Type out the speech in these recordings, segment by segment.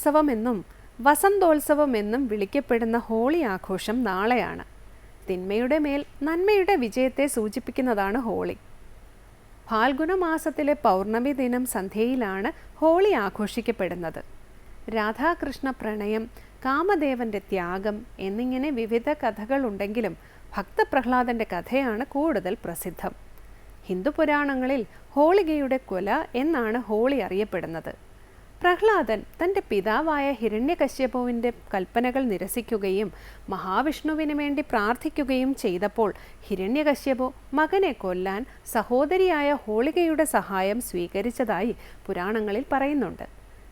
നിറങ്ങളുടെ ഉത്സവം എന്നും വസന്തോത്സവം എന്നും വിളിക്കപ്പെടുന്ന ഹോളി ആഘോഷം നാളെയാണ്. തിന്മയുടെ മേൽ നന്മയുടെ വിജയത്തെ സൂചിപ്പിക്കുന്നതാണ് ഹോളി. ഫാൽഗുന മാസത്തിലെ പൗർണമി ദിനം സന്ധ്യയിലാണ് ഹോളി ആഘോഷിക്കപ്പെടുന്നത്. രാധാകൃഷ്ണ പ്രണയം കാമദേവന്റെ ത്യാഗം എന്നിങ്ങനെ വിവിധ കഥകളുണ്ടെങ്കിലും ഭക്തപ്രഹ്ലാദന്റെ കഥയാണ് കൂടുതൽ പ്രസിദ്ധം. ഹിന്ദു പുരാണങ്ങളിൽ ഹോളികയുടെ കൊല എന്നാണ് ഹോളി അറിയപ്പെടുന്നത്. പ്രഹ്ലാദൻ തന്റെ പിതാവായ ഹിരണ്യകശ്യപുവിന്റെ കൽപ്പനകൾ നിരസിക്കുകയും മഹാവിഷ്ണുവിന് വേണ്ടി പ്രാർത്ഥിക്കുകയും ചെയ്തപ്പോൾ ഹിരണ്യകശ്യപു മകനെ കൊല്ലാൻ സഹോദരിയായ ഹോളികയുടെ സഹായം സ്വീകരിച്ചതായി പുരാണങ്ങളിൽ പറയുന്നുണ്ട്.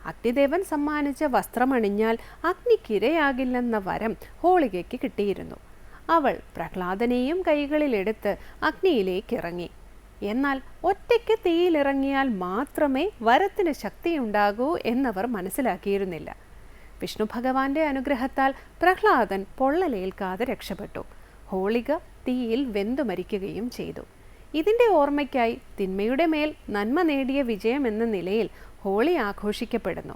അഗ്നിദേവൻ സമ്മാനിച്ച വസ്ത്രമണിഞ്ഞാൽ അഗ്നിക്കിരയാകില്ലെന്ന വരം ഹോളികയ്ക്ക് കിട്ടിയിരുന്നു. അവൾ പ്രഹ്ലാദനെയും കൈകളിലെടുത്ത് അഗ്നിയിലേക്ക് ഇറങ്ങി എന്നാൽ ഒറ്റയ്ക്ക് തീയിലിറങ്ങിയാൽ മാത്രമേ വരത്തിന് ശക്തിയുണ്ടാകൂ എന്നവർ മനസ്സിലാക്കിയിരുന്നില്ല. വിഷ്ണു ഭഗവാന്റെ അനുഗ്രഹത്താൽ പ്രഹ്ലാദൻ പൊള്ളലേൽക്കാതെ രക്ഷപ്പെട്ടു. ഹോളിക തീയിൽ വെന്തു മരിക്കുകയും ചെയ്തു. ഇതിന്റെ ഓർമ്മയ്ക്കായി തിന്മയുടെ മേൽ നന്മ നേടിയ വിജയം എന്ന നിലയിൽ ഹോളി ആഘോഷിക്കപ്പെടുന്നു.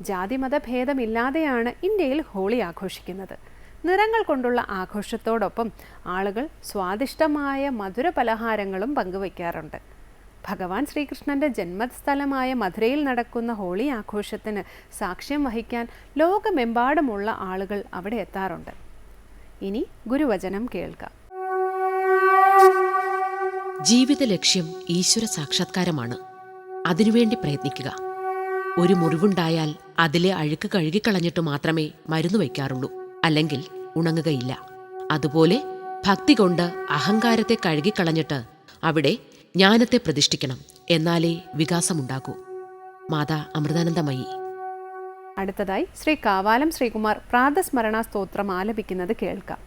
ജാതിമത ഭേദമില്ലാതെയാണ് ഇന്ത്യയിൽ ഹോളി ആഘോഷിക്കുന്നത്. നിറങ്ങൾ കൊണ്ടുള്ള ആഘോഷത്തോടൊപ്പം ആളുകൾ സ്വാദിഷ്ടമായ മധുര പലഹാരങ്ങളും പങ്കുവയ്ക്കാറുണ്ട്. ഭഗവാൻ ശ്രീകൃഷ്ണന്റെ ജന്മസ്ഥലമായ മധുരയിൽ നടക്കുന്ന ഹോളി ആഘോഷത്തിന് സാക്ഷ്യം വഹിക്കാൻ ലോകമെമ്പാടുമുള്ള ആളുകൾ അവിടെ എത്താറുണ്ട്. ഇനി ഗുരുവചനം കേൾക്കാം. ജീവിത ലക്ഷ്യം ഈശ്വര സാക്ഷാത്കാരമാണ്. അതിനുവേണ്ടി പ്രയത്നിക്കുക. ഒരു മുറിവുണ്ടായാൽ അതിലെ അഴുക്ക് കഴുകിക്കളഞ്ഞിട്ട് മാത്രമേ മരുന്ന് വയ്ക്കാറുള്ളൂ. അല്ലെങ്കിൽ ഉണങ്ങുകയില്ല. അതുപോലെ ഭക്തി കൊണ്ട് അഹങ്കാരത്തെ കഴുകിക്കളഞ്ഞിട്ട് അവിടെ ജ്ഞാനത്തെ പ്രതിഷ്ഠിക്കണം. എന്നാലേ വികാസമുണ്ടാകൂ. മാതാ അമൃതാനന്ദമയി. അടുത്തതായി ശ്രീ കാവാലം ശ്രീകുമാർ പ്രാതസ്മരണ സ്തോത്രം ആലപിക്കുന്നത് കേൾക്കാം.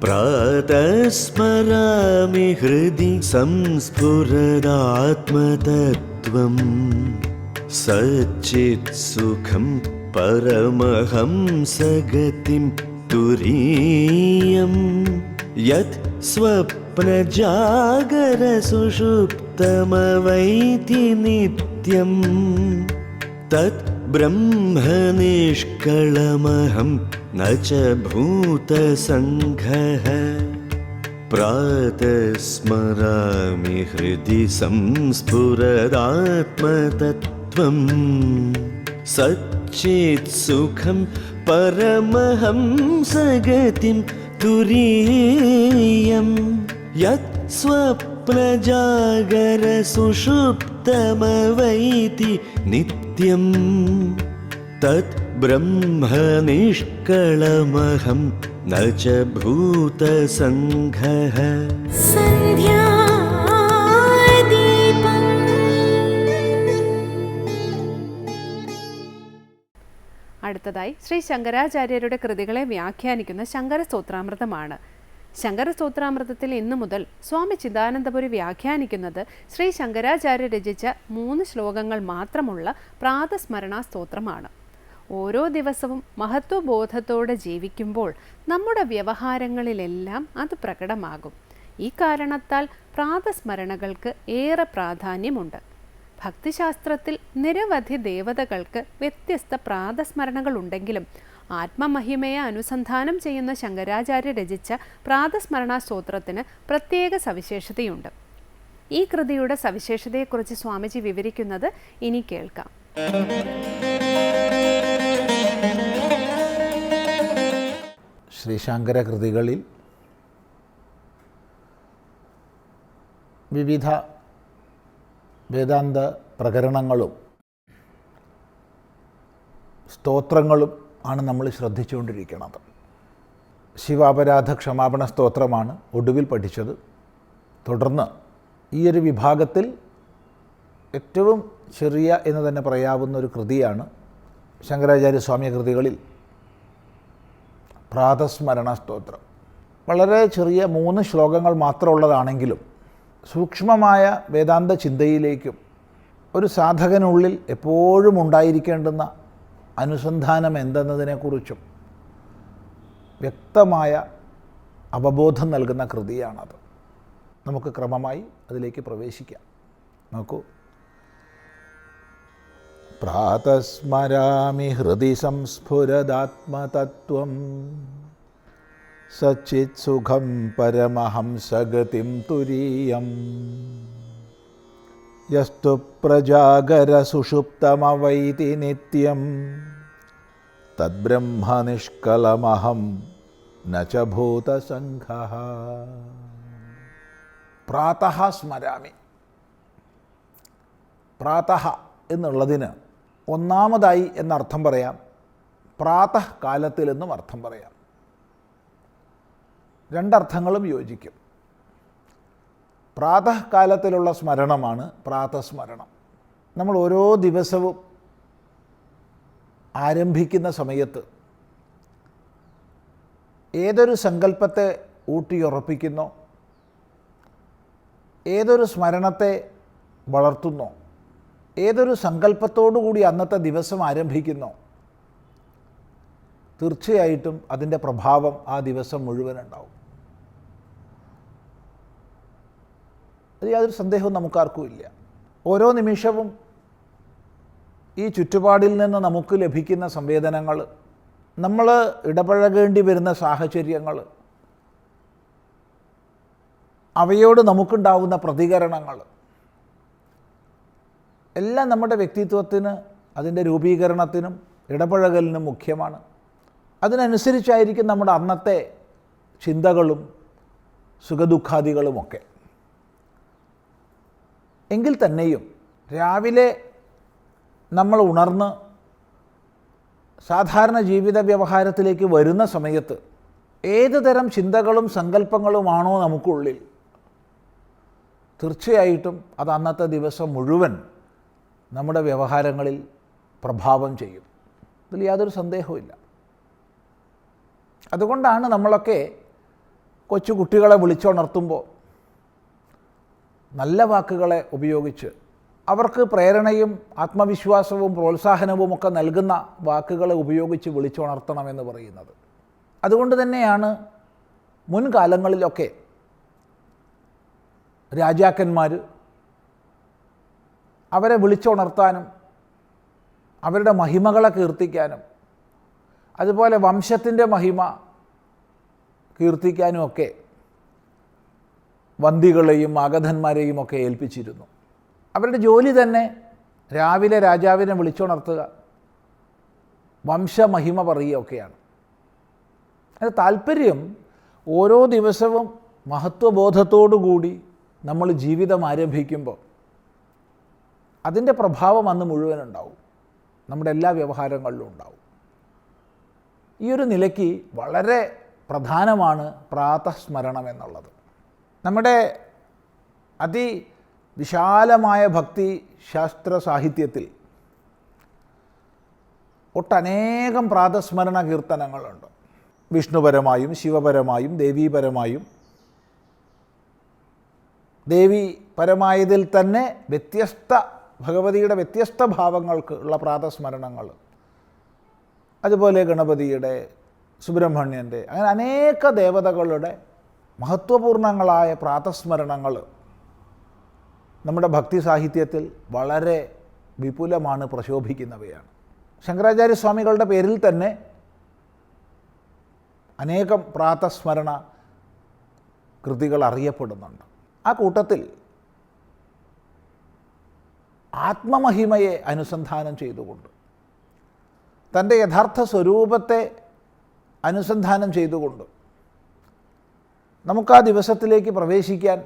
പ്രാതസ്മരാമി ഹൃദി സംസ്ഫുരദാത്മതത്വം सच्चित्सुखं परमहंसगतिं तुरीयम् यत् स्वप्नजागरसुषुप्तमवैति नित्यम् तत् ब्रह्मनिष्कळमहं न च भूतसङ्घः। प्रातस्मरामि हृदि संस्फुरदात्मतत्त्वम् सच्चित्सुखं परमहंसगतिं तुरीयं यत् स्वप्नजागरसुषुप्तमवैति नित्यम् तत् ब्रह्मनिष्कळमहं न च भूतसङ्घः അടുത്തതായി ശ്രീ ശങ്കരാചാര്യരുടെ കൃതികളെ വ്യാഖ്യാനിക്കുന്ന ശങ്കരസൂത്രാമൃതമാണ് ശങ്കരസൂത്രാമൃതത്തിൽ ഇന്നു മുതൽ സ്വാമി ചിദാനന്ദപുരി വ്യാഖ്യാനിക്കുന്നത് ശ്രീ ശങ്കരാചാര്യ രചിച്ച മൂന്ന് ശ്ലോകങ്ങൾ മാത്രമുള്ള പ്രാതസ്മരണാ സ്തോത്രമാണ് ഓരോ ദിവസവും മഹത്വബോധത്തോടെ ജീവിക്കുമ്പോൾ നമ്മുടെ വ്യവഹാരങ്ങളിലെല്ലാം അത് പ്രകടമാകും. ഈ കാരണത്താൽ പ്രാതസ്മരണകൾക്ക് ഏറെ പ്രാധാന്യമുണ്ട്. ഭക്തിശാസ്ത്രത്തിൽ നിരവധി ദേവതകൾക്ക് വ്യത്യസ്ത പ്രാതസ്മരണകൾ ഉണ്ടെങ്കിലും ആത്മമഹിമയെ അനുസന്ധാനം ചെയ്യുന്ന ശങ്കരാചാര്യ രചിച്ച പ്രാതസ്മരണ സ്തോത്രത്തിന് പ്രത്യേക സവിശേഷതയുണ്ട്. ഈ കൃതിയുടെ സവിശേഷതയെക്കുറിച്ച് സ്വാമിജി വിവരിക്കുന്നത് ഇനി കേൾക്കാം. ശ്രീശങ്കര കൃതികളിൽ വിവിധ വേദാന്ത പ്രകരണങ്ങളും സ്തോത്രങ്ങളും ആണ് നമ്മൾ ശ്രദ്ധിച്ചുകൊണ്ടിരിക്കുന്നത്. ശിവാപരാധ ക്ഷമാപണ സ്തോത്രമാണ് ഒടുവിൽ പഠിച്ചത്. തുടർന്ന് ഈ ഒരു വിഭാഗത്തിൽ ഏറ്റവും ചെറിയ എന്ന് തന്നെ പറയാവുന്ന ഒരു കൃതിയാണ് ശങ്കരാചാര്യ സ്വാമി കൃതികളിൽ പ്രാതസ്മരണ സ്തോത്രം. വളരെ ചെറിയ മൂന്ന് ശ്ലോകങ്ങൾ മാത്രമുള്ളതാണെങ്കിലും സൂക്ഷ്മമായ വേദാന്ത ചിന്തയിലേക്കും ഒരു സാധകനുള്ളിൽ എപ്പോഴും ഉണ്ടായിരിക്കേണ്ടുന്ന അനുസന്ധാനം എന്തെന്നതിനെക്കുറിച്ചും വ്യക്തമായ അവബോധം നൽകുന്ന കൃതിയാണത്. നമുക്ക് ക്രമമായി അതിലേക്ക് പ്രവേശിക്കാം. നോക്കൂ. പ്രാതസ്മരാമി ഹൃദി സംസ്ഫുരദാത്മതത്വം. സച്ചിത്സുഖം പരമഹംസഗതിം തുരീയം. യസ്തു പ്രജാഗര പ്രജാഗരസുഷുപ്തമവൈതി നിത്യം. തദ്ബ്രഹ്മനിഷ്കലമഹം ന ച ഭൂതസംഘ പ്രാതഃ സ്മരാമി. പ്രാതഃ എന്നുള്ളതിന് ഒന്നാമതായി എന്നർത്ഥം പറയാം. പ്രാതഃ കാലത്തിൽ എന്നും അർത്ഥം പറയാം. രണ്ടർത്ഥങ്ങളും യോജിക്കും. പ്രാതഃകാലത്തിലുള്ള സ്മരണമാണ് പ്രാതസ്മരണം. നമ്മൾ ഓരോ ദിവസവും ആരംഭിക്കുന്ന സമയത്ത് ഏതൊരു സങ്കല്പത്തെ ഊട്ടിയുറപ്പിക്കുന്നോ ഏതൊരു സ്മരണത്തെ വളർത്തുന്നോ ഏതൊരു സങ്കല്പത്തോടുകൂടി അന്നത്തെ ദിവസം ആരംഭിക്കുന്നോ തീർച്ചയായിട്ടും അതിന്റെ പ്രഭാവം ആ ദിവസം മുഴുവൻ ഉണ്ടാവും അത് യാതൊരു സന്ദേഹവും നമുക്കാർക്കും ഇല്ല. ഓരോ നിമിഷവും ഈ ചുറ്റുപാടിൽ നിന്ന് നമുക്ക് ലഭിക്കുന്ന സംവേദനങ്ങൾ നമ്മൾ ഇടപഴകേണ്ടി വരുന്ന സാഹചര്യങ്ങൾ അവയോട് നമുക്കുണ്ടാവുന്ന പ്രതികരണങ്ങൾ എല്ലാം നമ്മുടെ വ്യക്തിത്വത്തിന് അതിന്റെ രൂപീകരണത്തിനും ഇടപഴകലിനും മുഖ്യമാണ്. അതിനനുസരിച്ചായിരിക്കും നമ്മുടെ അന്നത്തെ ചിന്തകളും സുഖദുഃഖാദികളുമൊക്കെ. എങ്കിൽ തന്നെയും രാവിലെ നമ്മൾ ഉണർന്ന് സാധാരണ ജീവിത വ്യവഹാരത്തിലേക്ക് വരുന്ന സമയത്ത് ഏത് തരം ചിന്തകളും സങ്കല്പങ്ങളുമാണോ നമുക്കുള്ളിൽ തീർച്ചയായിട്ടും അത് അന്നത്തെ ദിവസം മുഴുവൻ നമ്മുടെ വ്യവഹാരങ്ങളിൽ പ്രഭാവം ചെയ്യും. ഇതിൽ യാതൊരു സന്ദേഹവുമില്ല. അതുകൊണ്ടാണ് നമ്മളൊക്കെ കൊച്ചു കുട്ടികളെ വിളിച്ചുണർത്തുമ്പോൾ നല്ല വാക്കുകളെ ഉപയോഗിച്ച് അവർക്ക് പ്രേരണയും ആത്മവിശ്വാസവും പ്രോത്സാഹനവും ഒക്കെ നൽകുന്ന വാക്കുകളെ ഉപയോഗിച്ച് വിളിച്ചുണർത്തണമെന്ന് പറയുന്നത്. അതുകൊണ്ട് തന്നെയാണ് മുൻകാലങ്ങളിലൊക്കെ രാജാക്കന്മാർ അവരെ വിളിച്ചുണർത്താനും അവരുടെ മഹിമകളെ കീർത്തിക്കാനും അതുപോലെ വംശത്തിന്റെ മഹിമ കീർത്തിക്കാനും ഒക്കെ വന്ദികളെയും ആഗധന്മാരെയും ഒക്കെ ഏൽപ്പിച്ചിരുന്നു. അവരുടെ ജോലി തന്നെ രാവിലെ രാജാവിനെ വിളിച്ചുണർത്തുക. വംശമഹിമ പറയുകയൊക്കെയാണ് അത് താല്പര്യം ഓരോ ദിവസവും മഹത്വബോധത്തോടുകൂടി നമ്മൾ ജീവിതം ആരംഭിക്കുമ്പോൾ അതിന്റെ പ്രഭാവം അന്ന് മുഴുവൻ ഉണ്ടാവും നമ്മുടെ എല്ലാ വ്യവഹാരങ്ങളിലും ഉണ്ടാവും. ഈ ഒരു നിലയ്ക്ക് വളരെ പ്രധാനമാണ് പ്രാതസ്മരണം എന്നുള്ളത്. നമ്മുടെ അതി വിശാലമായ ഭക്തി ശാസ്ത്ര സാഹിത്യത്തിൽ ഒട്ടനേകം പ്രാതസ്മരണ കീർത്തനങ്ങളുണ്ട്. വിഷ്ണുപരമായും ശിവപരമായും ദേവീപരമായും. ദേവി പരമായതിൽ തന്നെ വ്യത്യസ്ത ഭഗവതിയുടെ വ്യത്യസ്ത ഭാവങ്ങൾക്ക് ഉള്ള പ്രാതസ്മരണങ്ങൾ. അതുപോലെ ഗണപതിയുടെ സുബ്രഹ്മണ്യന്റെ അങ്ങനെ അനേക ദേവതകളുടെ മഹത്വപൂർണങ്ങളായ പ്രാതസ്മരണങ്ങൾ നമ്മുടെ ഭക്തി സാഹിത്യത്തിൽ വളരെ വിപുലമാണ് പ്രശോഭിക്കുന്നവയാണ്. ശങ്കരാചാര്യ സ്വാമികളുടെ പേരിൽ തന്നെ അനേകം പ്രാതസ്മരണ കൃതികൾ അറിയപ്പെടുന്നുണ്ട്. ആ കൂട്ടത്തിൽ ആത്മമഹിമയെ അനുസന്ധാനം ചെയ്തുകൊണ്ട് തന്റെ യഥാർത്ഥ സ്വരൂപത്തെ അനുസന്ധാനം ചെയ്തുകൊണ്ട് നമുക്ക് ആ ദിവസത്തിലേക്ക് പ്രവേശിക്കാൻ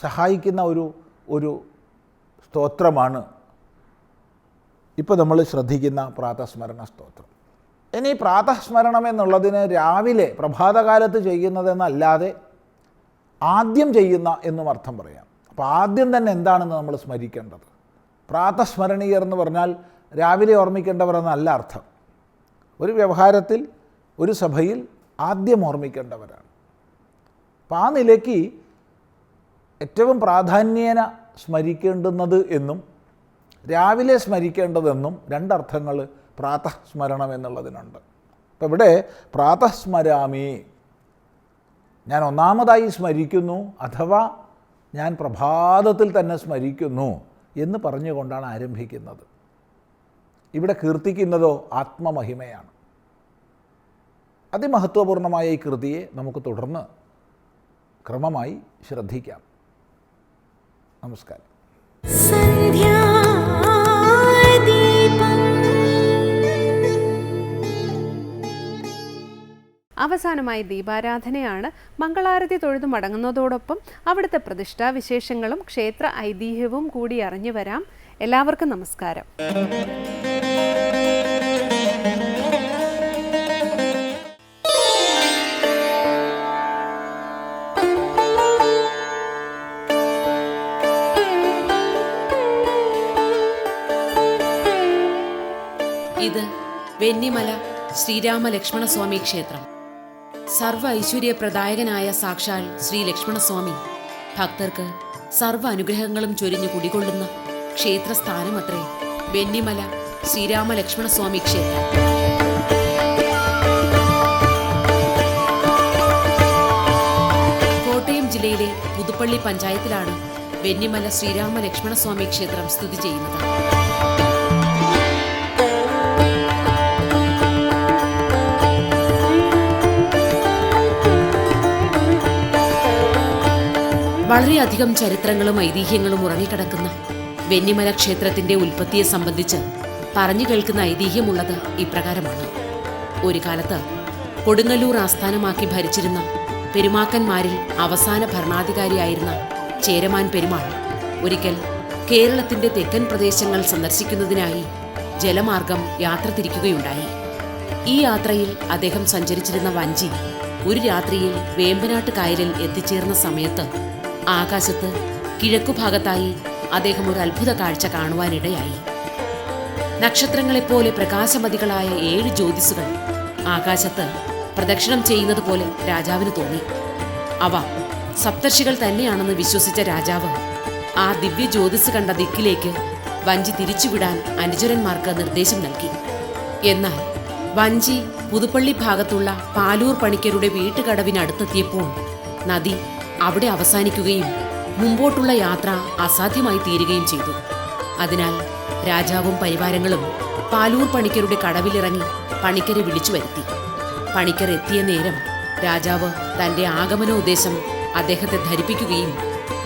സഹായിക്കുന്ന ഒരു ഒരു സ്തോത്രമാണ്. ഇപ്പോൾ നമ്മൾ ശ്രദ്ധിക്കുന്ന പ്രാതസ്മരണ സ്തോത്രം. ഇനി പ്രാതസ്മരണം എന്നുള്ളതിന് രാവിലെ പ്രഭാതകാലത്ത് ചെയ്യുന്നതെന്നല്ലാതെ ആദ്യം ചെയ്യുന്ന എന്നും അർത്ഥം പറയാം. അപ്പോൾ ആദ്യം തന്നെ എന്താണെന്ന് നമ്മൾ സ്മരിക്കേണ്ടത്? പ്രാതസ്മരണീയർ എന്ന് പറഞ്ഞാൽ രാവിലെ ഓർമ്മിക്കേണ്ടവർ എന്നല്ല അർത്ഥം. ഒരു വ്യവഹാരത്തിൽ ഒരു സഭയിൽ ആദ്യം ഓർമ്മിക്കേണ്ടവരാണ്. അപ്പം ആ നിലയ്ക്ക് ഏറ്റവും പ്രാധാന്യേന സ്മരിക്കേണ്ടുന്നത് എന്നും രാവിലെ സ്മരിക്കേണ്ടതെന്നും രണ്ടർത്ഥങ്ങൾ പ്രാതസ്മരണം എന്നുള്ളതിനുണ്ട്. അപ്പം ഇവിടെ പ്രാതസ്മരാമി ഞാൻ ഒന്നാമതായി സ്മരിക്കുന്നു അഥവാ ഞാൻ പ്രഭാതത്തിൽ തന്നെ സ്മരിക്കുന്നു എന്ന് പറഞ്ഞുകൊണ്ടാണ് ആരംഭിക്കുന്നത്. ഇവിടെ കീർത്തിക്കുന്നതോ ആത്മമഹിമയാണ്. അതിമഹത്വപൂർണമായ ഈ കൃതിയെ നമുക്ക് തുടർന്ന് ക്രമമായി ശ്രദ്ധിക്കാം. നമസ്കാരം. അവസാനമായി ദീപാരാധനയാണ് മംഗളാരതി തൊഴുതു മടങ്ങുന്നതോടൊപ്പം അവിടുത്തെ പ്രതിഷ്ഠാ വിശേഷങ്ങളും ക്ഷേത്ര ഐതിഹ്യവും കൂടി അറിഞ്ഞു വരാം. എല്ലാവർക്കും നമസ്കാരം. ഇത് വെന്നിമല ശ്രീരാമലക്ഷ്മണസ്വാമി ക്ഷേത്രം. സർവ ഐശ്വര്യപ്രദായകനായ സാക്ഷാൽ ശ്രീ ലക്ഷ്മണസ്വാമി ഭക്തർക്ക് സർവ അനുഗ്രഹങ്ങളും ചൊരിഞ്ഞു കുടികൊള്ളുന്ന ക്ഷേത്രസ്ഥാനമത്രേ വെന്നിമല ശ്രീരാമലക്ഷ്മണസ്വാമി ക്ഷേത്രം. കോട്ടയം ജില്ലയിലെ പുതുപ്പള്ളി പഞ്ചായത്തിലാണ് വെന്നിമല ശ്രീരാമലക്ഷ്മണസ്വാമി ക്ഷേത്രം സ്ഥിതി ചെയ്യുന്നത്. വളരെയധികം ചരിത്രങ്ങളും ഐതിഹ്യങ്ങളും ഉറങ്ങിക്കിടക്കുന്ന വെന്നിമല ക്ഷേത്രത്തിന്റെ ഉൽപ്പത്തിയെ സംബന്ധിച്ച് പറഞ്ഞു കേൾക്കുന്ന ഐതിഹ്യമുള്ളത് ഇപ്രകാരമാണ്. ഒരു കാലത്ത് കൊടുങ്ങല്ലൂർ ആസ്ഥാനമാക്കി ഭരിച്ചിരുന്ന പെരുമാക്കന്മാരിൽ അവസാന ഭരണാധികാരിയായിരുന്ന ചേരമാൻ പെരുമാൾ ഒരിക്കൽ കേരളത്തിന്റെ തെക്കൻ പ്രദേശങ്ങൾ സന്ദർശിക്കുന്നതിനായി ജലമാർഗം യാത്ര തിരിക്കുകയുണ്ടായി. ഈ യാത്രയിൽ അദ്ദേഹം സഞ്ചരിച്ചിരുന്ന വഞ്ചി ഒരു രാത്രിയിൽ വേമ്പനാട്ട് കായലിൽ എത്തിച്ചേർന്ന സമയത്ത് ആകാശത്ത് കിഴക്കുഭാഗത്തായി അദ്ദേഹം ഒരു അത്ഭുത കാഴ്ച കാണുവാനിടയായി. നക്ഷത്രങ്ങളെപ്പോലെ പ്രകാശമതികളായ ഏഴ് ജ്യോതിസുകൾ ആകാശത്ത് പ്രദക്ഷിണം ചെയ്യുന്നത് പോലെ രാജാവിന് തോന്നി. അവ സപ്തർഷികൾ തന്നെയാണെന്ന് വിശ്വസിച്ച രാജാവ് ആ ദിവ്യ ജ്യോതിസ് കണ്ട ദിക്കിലേക്ക് വഞ്ചി തിരിച്ചുവിടാൻ അനുചരന്മാർക്ക് നിർദ്ദേശം നൽകി. എന്നാൽ വഞ്ചി പുതുപ്പള്ളി ഭാഗത്തുള്ള പാലൂർ പണിക്കരുടെ വീട്ടുകടവിനടുത്തെത്തിയപ്പോൾ നദി അവിടെ അവസാനിക്കുകയും മുമ്പോട്ടുള്ള യാത്ര അസാധ്യമായി തീരുകയും ചെയ്തു. അതിനാൽ രാജാവും പരിവാരങ്ങളും പാലൂർ പണിക്കരുടെ കടവിലിറങ്ങി പണിക്കരെ വിളിച്ചു വരുത്തി. പണിക്കർ എത്തിയ നേരം രാജാവ് തന്റെ ആഗമനോദ്ദേശം അദ്ദേഹത്തെ ധരിപ്പിക്കുകയും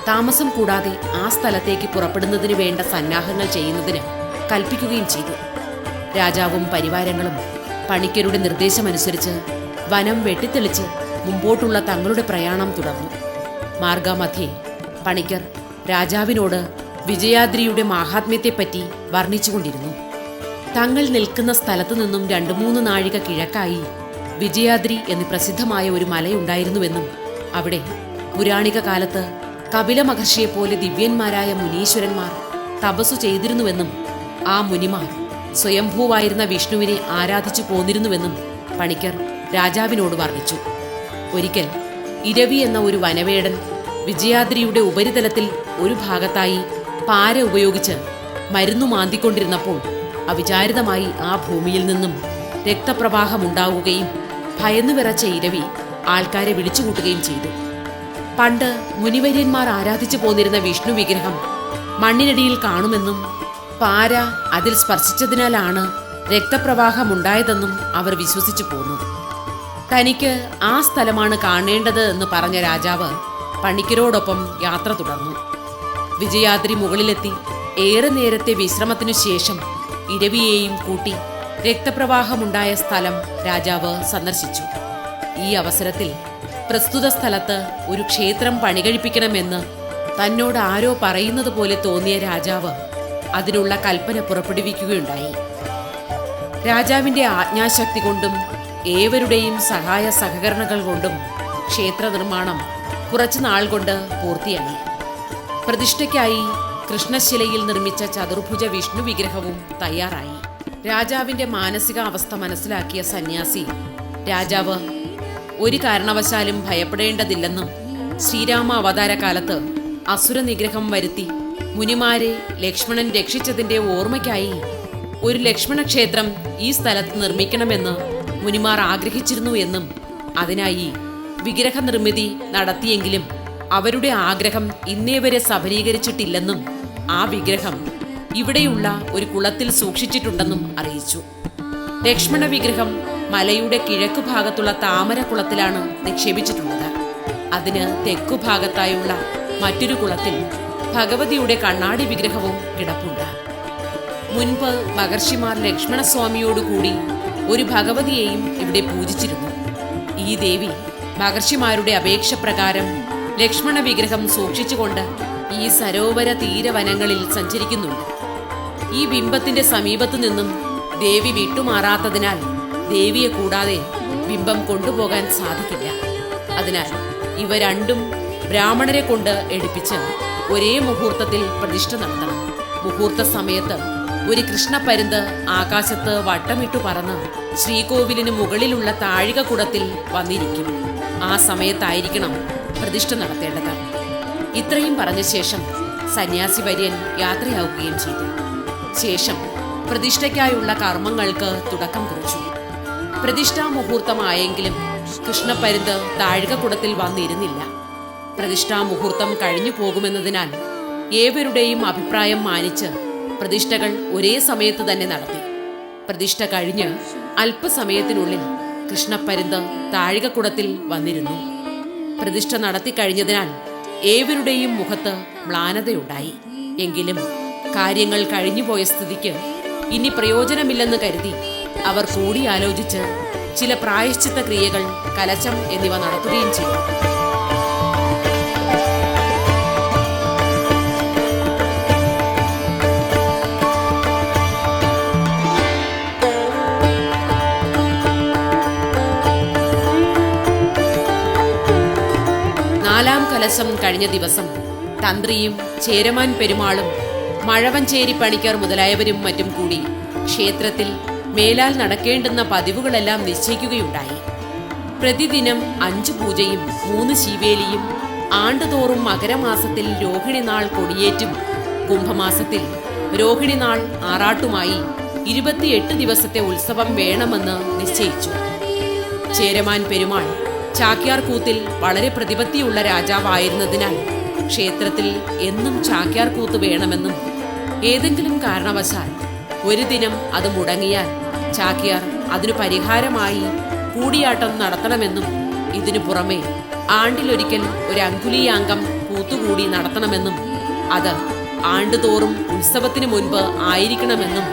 താമസം കൂടാതെ ആ സ്ഥലത്തേക്ക് പുറപ്പെടുന്നതിന് വേണ്ട സന്നാഹങ്ങൾ ചെയ്യുന്നതിന് കൽപ്പിക്കുകയും ചെയ്തു. രാജാവും പരിവാരങ്ങളും പണിക്കരുടെ നിർദ്ദേശമനുസരിച്ച് വനം വെട്ടിത്തെളിച്ച് മുമ്പോട്ടുള്ള തങ്ങളുടെ പ്രയാണം തുടർന്നു. മാർഗമധ്യേ. പണിക്കർ രാജാവിനോട് വിജയാദ്രിയുടെ മാഹാത്മ്യത്തെപ്പറ്റി വർണിച്ചുകൊണ്ടിരുന്നു. തങ്ങൾ നിൽക്കുന്ന സ്ഥലത്തു നിന്നും രണ്ടു മൂന്ന് നാഴിക കിഴക്കായി വിജയാദ്രി എന്ന് പ്രസിദ്ധമായ ഒരു മലയുണ്ടായിരുന്നുവെന്നും അവിടെ പുരാണിക കാലത്ത് കപില മഹർഷിയെപ്പോലെ ദിവ്യന്മാരായ മുനീശ്വരന്മാർ തപസ്സു ചെയ്തിരുന്നുവെന്നും ആ മുനിമാർ സ്വയംഭൂവായിരുന്ന വിഷ്ണുവിനെ ആരാധിച്ചു പോന്നിരുന്നുവെന്നും പണിക്കർ രാജാവിനോട് വർണിച്ചു. ഒരിക്കൽ ഇരവി എന്ന ഒരു വനവേടൻ വിജയാദ്രിയുടെ ഉപരിതലത്തിൽ ഒരു ഭാഗത്തായി പാര ഉപയോഗിച്ച് മരുന്നു മാന്തിക്കൊണ്ടിരുന്നപ്പോൾ അവിചാരിതമായി ആ ഭൂമിയിൽ നിന്നും രക്തപ്രവാഹമുണ്ടാവുകയും ഭയന്നു വിറച്ച ഇരവി ആൾക്കാരെ വിളിച്ചുകൂട്ടുകയും ചെയ്തു. പണ്ട് മുനിവര്യന്മാർ ആരാധിച്ചു പോന്നിരുന്ന വിഷ്ണു വിഗ്രഹം മണ്ണിനടിയിൽ കാണുമെന്നും പാര അതിൽ സ്പർശിച്ചതിനാലാണ് രക്തപ്രവാഹമുണ്ടായതെന്നും അവർ വിശ്വസിച്ചു പോന്നു. തനിക്ക് ആ സ്ഥലമാണ് കാണേണ്ടത് എന്ന് പറഞ്ഞ രാജാവ് പണിക്കരോടൊപ്പം യാത്ര തുടർന്നു. വിജയാദ്രി മുകളിലെത്തി. ഏറെ നേരത്തെ വിശ്രമത്തിനു ശേഷം ഇരവിയെയും കൂട്ടി രക്തപ്രവാഹമുണ്ടായ സ്ഥലം രാജാവ് സന്ദർശിച്ചു. ഈ അവസരത്തിൽ പ്രസ്തുത സ്ഥലത്ത് ഒരു ക്ഷേത്രം പണികഴിപ്പിക്കണമെന്ന് തന്നോട് ആരോ പറയുന്നത് പോലെ തോന്നിയ രാജാവ് അതിനുള്ള കൽപ്പന പുറപ്പെടുവിക്കുകയുണ്ടായി. രാജാവിന്റെ ആജ്ഞാശക്തി കൊണ്ടും ഏവരുടെയും സഹായ സഹകരണങ്ങൾ കൊണ്ടും ക്ഷേത്ര നിർമ്മാണം കുറച്ചു നാൾ കൊണ്ട് പൂർത്തിയായി. പ്രതിഷ്ഠയ്ക്കായി കൃഷ്ണശിലയിൽ നിർമ്മിച്ച ചതുർഭുജ വിഷ്ണു വിഗ്രഹവും തയ്യാറായി. രാജാവിന്റെ മാനസികാവസ്ഥ മനസ്സിലാക്കിയ സന്യാസി രാജാവ് ഒരു കാരണവശാലും ഭയപ്പെടേണ്ടതില്ലെന്നും ശ്രീരാമ അവതാര കാലത്ത് അസുര നിഗ്രഹം വരുത്തി മുനിമാരെ ലക്ഷ്മണൻ രക്ഷിച്ചതിന്റെ ഓർമ്മയ്ക്കായി ഒരു ലക്ഷ്മണ ക്ഷേത്രം ഈ സ്ഥലത്ത് നിർമ്മിക്കണമെന്ന് മുനിമാർ ആഗ്രഹിച്ചിരുന്നു എന്നും അതിനായി വിഗ്രഹ നിർമ്മിതി നടത്തിയെങ്കിലും അവരുടെ ആഗ്രഹം ഇന്നേ വരെ സഫലീകരിച്ചിട്ടില്ലെന്നും ആ വിഗ്രഹം ഇവിടെയുള്ള ഒരു കുളത്തിൽ സൂക്ഷിച്ചിട്ടുണ്ടെന്നും അറിയിച്ചു. ലക്ഷ്മണ വിഗ്രഹം മലയുടെ കിഴക്ക് ഭാഗത്തുള്ള താമരക്കുളത്തിലാണ് നിക്ഷേപിച്ചിട്ടുള്ളത്. അതിന് തെക്കു ഭാഗത്തായുള്ള മറ്റൊരു കുളത്തിൽ ഭഗവതിയുടെ കണ്ണാടി വിഗ്രഹവും കിടപ്പുണ്ട്. മുൻപ് മഹർഷിമാർ ലക്ഷ്മണസ്വാമിയോടുകൂടി ഒരു ഭഗവതിയെയും ഇവിടെ പൂജിച്ചിരുന്നു. ഈ ദേവി മഹർഷിമാരുടെ അപേക്ഷ പ്രകാരം ലക്ഷ്മണ വിഗ്രഹം സൂക്ഷിച്ചുകൊണ്ട് ഈ സരോവര തീരവനങ്ങളിൽ സഞ്ചരിക്കുന്നുണ്ട്. ഈ ബിംബത്തിന്റെ സമീപത്തു നിന്നും ദേവി വിട്ടുമാറാത്തതിനാൽ ദേവിയെ കൂടാതെ ബിംബം കൊണ്ടുപോകാൻ സാധിക്കില്ല. അതിനാൽ ഇവ രണ്ടും ബ്രാഹ്മണരെ കൊണ്ട് എടുപ്പിച്ച് ഒരേ മുഹൂർത്തത്തിൽ പ്രതിഷ്ഠ നടത്തണം. മുഹൂർത്ത സമയത്ത് ഒരു കൃഷ്ണപ്പരുന്ത് ആകാശത്ത് വട്ടമിട്ടു പറന്ന് ശ്രീകോവിലിന് മുകളിലുള്ള താഴികക്കുടത്തിൽ വന്നിരിക്കും. ആ സമയത്തായിരിക്കണം പ്രതിഷ്ഠ നടത്തേണ്ടത്. ഇത്രയും പറഞ്ഞ ശേഷം സന്യാസി വര്യൻ യാത്രയാവുകയും ചെയ്തു. ശേഷം പ്രതിഷ്ഠയ്ക്കായുള്ള കർമ്മങ്ങൾക്ക് തുടക്കം കുറിച്ചു. പ്രതിഷ്ഠാ മുഹൂർത്തമായെങ്കിലും കൃഷ്ണപ്പരുന്ത് താഴികക്കുടത്തിൽ വന്നിരുന്നില്ല. പ്രതിഷ്ഠാ മുഹൂർത്തം കഴിഞ്ഞു പോകുമെന്നതിനാൽ ഏവരുടെയും അഭിപ്രായം മാനിച്ച് പ്രതിഷ്ഠകൾ ഒരേ സമയത്ത് തന്നെ നടത്തി. പ്രതിഷ്ഠ കഴിഞ്ഞ് അല്പസമയത്തിനുള്ളിൽ കൃഷ്ണപ്പരുന്ത് താഴികക്കുടത്തിൽ വന്നിരുന്നു. പ്രതിഷ്ഠ നടത്തി കഴിഞ്ഞതിനാൽ ഏവരുടെയും മുഖത്ത് മ്ലാനതയുണ്ടായി. എങ്കിലും കാര്യങ്ങൾ കഴിഞ്ഞുപോയ സ്ഥിതിക്ക് ഇനി പ്രയോജനമില്ലെന്ന് കരുതി അവർ കൂടിയാലോചിച്ച് ചില പ്രായശ്ചിത്ത ക്രിയകൾ കലശം എന്നിവ നടത്തുകയും ചെയ്തു. കലശം കഴിഞ്ഞ ദിവസം തന്ത്രിയും ചേരമാൻ പെരുമാളും മഴവഞ്ചേരി പണിക്കർ മുതലായവരും മറ്റും കൂടി ക്ഷേത്രത്തിൽ മേലാൽ നടക്കേണ്ടുന്ന പതിവുകളെല്ലാം നിശ്ചയിക്കുകയുണ്ടായി. പ്രതിദിനം അഞ്ചു പൂജയും മൂന്ന് ശിവേലിയും ആണ്ടുതോറും മകരമാസത്തിൽ രോഹിണി നാൾ കൊടിയേറ്റും കുംഭമാസത്തിൽ രോഹിണി നാൾ ആറാട്ടുമായി ഇരുപത്തിയെട്ട് ദിവസത്തെ ഉത്സവം വേണമെന്ന് നിശ്ചയിച്ചു. ചേരമാൻ പെരുമാൾ ചാക്യാർ കൂത്തിൽ വളരെ പ്രതിപത്തിയുള്ള രാജാവായിരുന്നതിനാൽ ക്ഷേത്രത്തിൽ എന്നും ചാക്യാർ കൂത്ത് വേണമെന്നും ഏതെങ്കിലും കാരണവശാൽ ഒരു ദിനം അത് മുടങ്ങിയാൽ ചാക്യാർ അതിനു പരിഹാരമായി കൂടിയാട്ടം നടത്തണമെന്നും ഇതിനു പുറമെ ആണ്ടിലൊരിക്കൽ ഒരു അങ്കുലിയാങ്കം കൂത്തുകൂടി നടത്തണമെന്നും അത് ആണ്ടുതോറും ഉത്സവത്തിന് മുൻപ് ആയിരിക്കണമെന്നും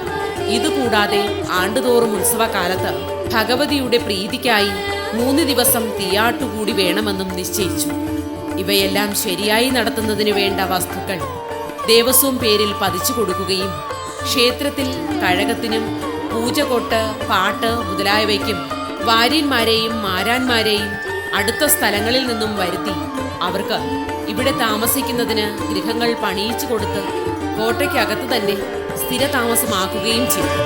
ഇതുകൂടാതെ ആണ്ടുതോറും ഉത്സവകാലത്ത് ഭഗവതിയുടെ പ്രീതിക്കായി മൂന്ന് ദിവസം തീയാട്ടുകൂടി വേണമെന്നും നിശ്ചയിച്ചു. ഇവയെല്ലാം ശരിയായി നടത്തുന്നതിനു വേണ്ട വസ്തുക്കൾ ദേവസ്വം പേരിൽ പതിച്ചു കൊടുക്കുകയും ക്ഷേത്രത്തിൽ കഴകത്തിനും പൂജകൊട്ട് പാട്ട് മുതലായവയ്ക്കും വാര്യന്മാരെയും മാരാന്മാരെയും അടുത്ത സ്ഥലങ്ങളിൽ നിന്നും വരുത്തി അവർക്ക് ഇവിടെ താമസിക്കുന്നതിന് ഗൃഹങ്ങൾ പണിയിച്ചു കൊടുത്ത് കോട്ടയ്ക്കകത്ത് തന്നെ സ്ഥിര താമസമാക്കുകയും ചെയ്തു.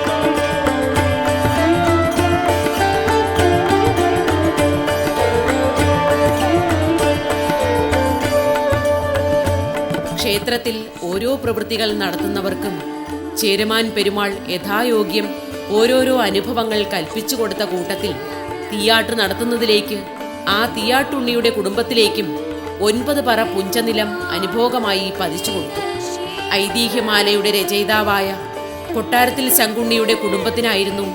ക്ഷേത്രത്തിൽ ഓരോ പ്രവൃത്തികൾ നടത്തുന്നവർക്കും ചേരമാൻ പെരുമാൾ യഥായോഗ്യം ഓരോരോ അനുഭവങ്ങൾ കൽപ്പിച്ചു കൊടുത്ത കൂട്ടത്തിൽ തീയാട്ട് നടത്തുന്നതിലേക്ക് ആ തീയാട്ടുണ്ണിയുടെ കുടുംബത്തിലേക്കും ഒൻപത് പറ പുഞ്ചനിലം അനുഭോഗമായി പതിച്ചു കൊടുത്തു. ഐതിഹ്യമാലയുടെ രചയിതാവായ കൊട്ടാരത്തിൽ ശങ്കുണ്ണിയുടെ കുടുംബത്തിനായിരുന്നു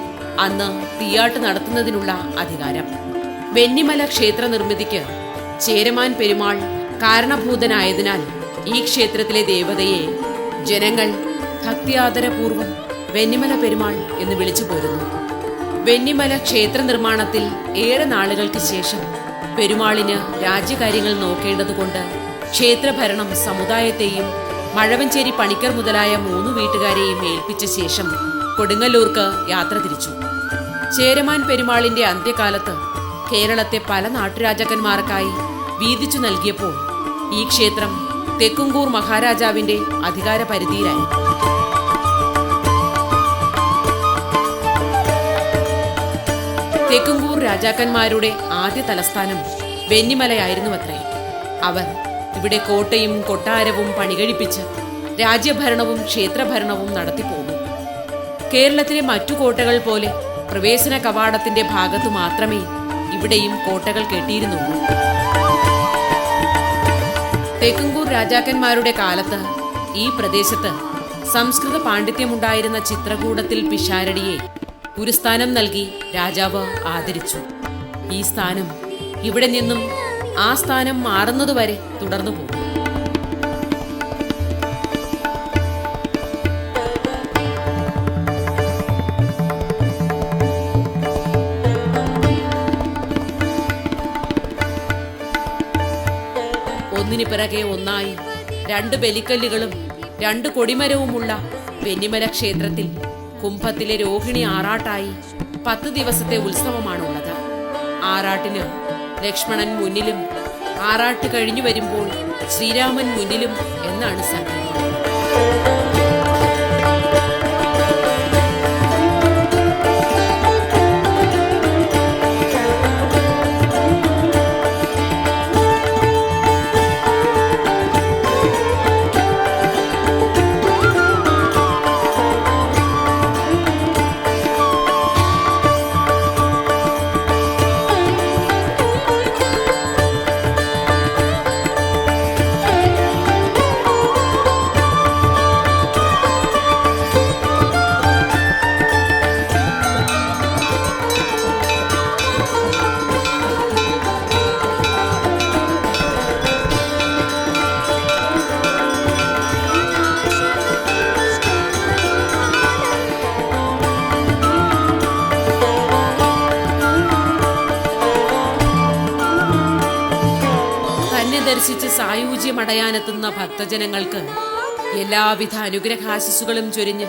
അന്ന് തീയാട്ട് നടത്തുന്നതിനുള്ള അധികാരം. വെന്നിമല ക്ഷേത്ര നിർമ്മിതിക്ക് ചേരമാൻ പെരുമാൾ കാരണഭൂതനായതിനാൽ ഈ ക്ഷേത്രത്തിലെ ദേവതയെ ജനങ്ങൾ ഭക്തിയാദരപൂർവം വെന്നിമല പെരുമാൾ എന്ന് വിളിച്ചു പോരുന്നു. വെന്നിമല ക്ഷേത്ര നിർമ്മാണത്തിൽ ഏറെ നാളുകൾക്ക് ശേഷം പെരുമാളിന് രാജ്യകാര്യങ്ങൾ നോക്കേണ്ടതുകൊണ്ട് ക്ഷേത്രഭരണം സമുദായത്തെയും മഴവഞ്ചേരി പണിക്കർ മുതലായ മൂന്ന് വീട്ടുകാരെയും ഏൽപ്പിച്ച ശേഷം കൊടുങ്ങല്ലൂർക്ക് യാത്ര തിരിച്ചു. ചേരമാൻ പെരുമാളിന്റെ അന്ത്യകാലത്ത് കേരളത്തെ പല നാട്ടുരാജാക്കന്മാർക്കായി വീതിച്ചു നൽകിയപ്പോൾ ഈ ക്ഷേത്രം തെക്കുംകൂർ മഹാരാജാവിന്റെ അധികാര പരിധിയിലായി. തെക്കുംകൂർ രാജാക്കന്മാരുടെ ആദ്യ തലസ്ഥാനം വെന്നിമലയായിരുന്നുവത്രേ. അവർ ഇവിടെ കോട്ടയും കൊട്ടാരവും പണികഴിപ്പിച്ച് രാജ്യഭരണവും ക്ഷേത്രഭരണവും നടത്തിപ്പോന്നു. കേരളത്തിലെ മറ്റു കോട്ടകൾ പോലെ പ്രവേശന കവാടത്തിന്റെ ഭാഗത്തു മാത്രമേ ഇവിടെയും കോട്ടകൾ കെട്ടിയിരുന്നുള്ളൂ. തെക്കുംകൂർ രാജാക്കന്മാരുടെ കാലത്ത് ഈ പ്രദേശത്ത് സംസ്കൃത പാണ്ഡിത്യമുണ്ടായിരുന്ന ചിത്രകൂടത്തിൽ പിഷാരടിയെ ഗുരുസ്ഥാനം നൽകി രാജാവ് ആദരിച്ചു. ഈ സ്ഥാനം ഇവിടെ നിന്നും ആ സ്ഥാനം മാറുന്നതുവരെ തുടർന്നു പോകും പിറകെ ഒന്നായി. രണ്ട് ബലിക്കല്ലുകളും രണ്ട് കൊടിമരവുമുള്ള വെന്നിമല ക്ഷേത്രത്തിൽ കുംഭത്തിലെ രോഹിണി ആറാട്ടായി പത്ത് ദിവസത്തെ ഉത്സവമാണുള്ളത്. ആറാട്ടിന് ലക്ഷ്മണൻ മുന്നിലും ആറാട്ട് കഴിഞ്ഞു വരുമ്പോൾ ശ്രീരാമൻ മുന്നിലും എന്നാണ് സങ്കല്പം സായൂജ്യമടയാനെത്തുന്ന ഭക്തജനങ്ങൾക്ക് എല്ലാവിധ അനുഗ്രഹാശിസുകളും ചൊരിഞ്ഞ്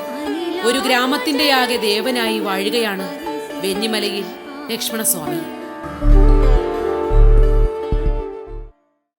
ഒരു ഗ്രാമത്തിന്റെയാകെ ദേവനായി വാഴുകയാണ് വെന്നിമലയിൽ ലക്ഷ്മണസ്വാമി.